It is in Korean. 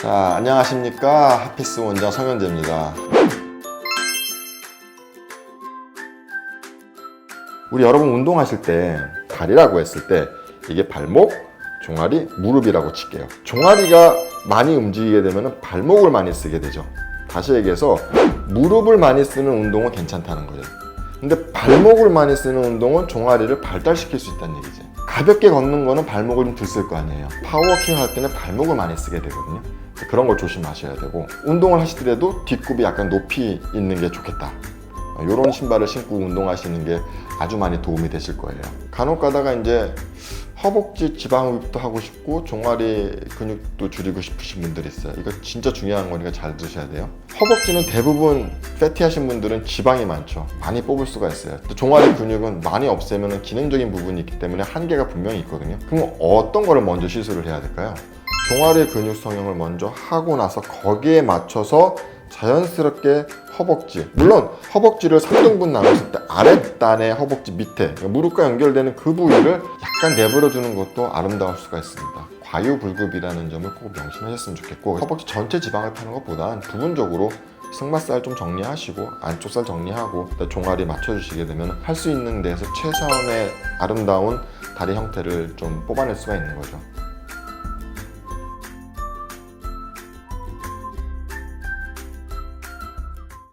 자, 안녕하십니까. 하피스 원장 성현재입니다. 우리 여러분 운동하실 때 다리라고 했을 때 이게 발목, 종아리, 무릎이라고 칠게요. 종아리가 많이 움직이게 되면 발목을 많이 쓰게 되죠. 다시 얘기해서 무릎을 많이 쓰는 운동은 괜찮다는 거예요. 근데 발목을 많이 쓰는 운동은 종아리를 발달시킬 수 있다는 얘기지. 가볍게 걷는 거는 발목을 좀 들쓸 거 아니에요. 파워워킹 할 때는 발목을 많이 쓰게 되거든요. 그런 걸 조심하셔야 되고 운동을 하시더라도 뒷굽이 약간 높이 있는 게 좋겠다. 이런 신발을 신고 운동하시는 게 아주 많이 도움이 되실 거예요. 간혹 가다가 이제 허벅지 지방 흡입도 하고 싶고 종아리 근육도 줄이고 싶으신 분들이 있어요. 이거 진짜 중요한 거니까 잘 드셔야 돼요. 허벅지는 대부분 패티하신 분들은 지방이 많죠. 많이 뽑을 수가 있어요. 또 종아리 근육은 많이 없애면 기능적인 부분이 있기 때문에 한계가 분명히 있거든요. 그럼 어떤 거를 먼저 시술을 해야 될까요? 종아리 근육 성형을 먼저 하고 나서 거기에 맞춰서 자연스럽게 허벅지 물론 허벅지를 3등분 나눴을 때 아랫단의 허벅지 밑에 그러니까 무릎과 연결되는 그 부위를 약간 내버려 두는 것도 아름다울 수가 있습니다. 과유불급이라는 점을 꼭 명심하셨으면 좋겠고 허벅지 전체 지방을 파는 것보단 부분적으로 승마살 좀 정리하시고 안쪽 살 정리하고 종아리 맞춰주시게 되면 할 수 있는 데에서 최선의 아름다운 다리 형태를 좀 뽑아낼 수가 있는 거죠